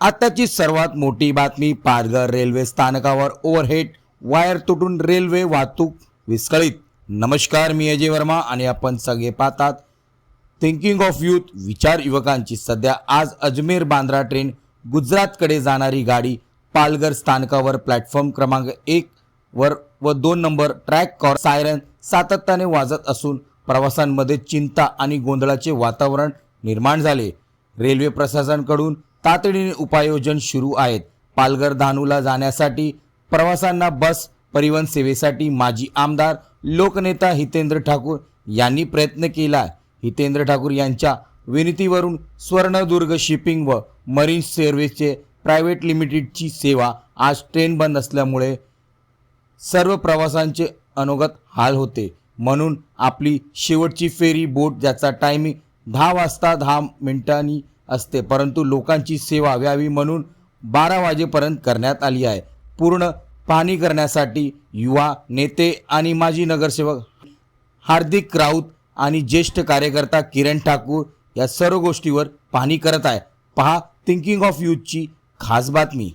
आत्ताची सर्वात मोठी बातमी पालघर रेल्वे स्थानकावर ओव्हरहेड वायर तुटून रेल्वे वाहतूक विस्कळीत. नमस्कार मी अजय वर्मा आणि आपण सगळे पाहतात थिंकिंग ऑफ यूथ विचार युवकांची. सध्या आज अजमेर बांद्रा ट्रेन गुजरातकडे जाणारी गाडी पालघर स्थानकावर प्लॅटफॉर्म क्रमांक एक वर व दोन नंबर ट्रॅक कॉर सायरन सातत्याने वाजत असून प्रवाशांमध्ये चिंता आणि गोंधळाचे वातावरण निर्माण झाले. रेल्वे प्रशासनाकडून तातडीने उपाययोजन सुरू आहेत. पालघर धानूला जाण्यासाठी प्रवाशांना बस परिवहन सेवेसाठी माजी आमदार लोकनेता हितेंद्र ठाकूर यांनी प्रयत्न केला हितेंद्र ठाकूर यांच्या विनंतीवरून स्वर्णदुर्ग शिपिंग व मरीन सर्व्हिसचे प्रायव्हेट लिमिटेडची सेवा आज ट्रेन बंद असल्यामुळे सर्व प्रवाशांचे अनोगत हाल होते. म्हणून आपली शेवटची फेरी बोट ज्याचा टायमिंग दहा वाजता दहा मिनिटांनी असते. परंतु लोकांची सेवा व्यावी म्हणून बारा वाजेपर्यंत करण्यात आली आहे. पूर्ण पाहणी करण्यासाठी युवा नेते आणि माजी नगरसेवक हार्दिक राऊत आणि ज्येष्ठ कार्यकर्ता किरण ठाकूर या सर्व गोष्टीवर पाहणी करत आहे. पहा थिंकिंग ऑफ यूथची खास बातमी.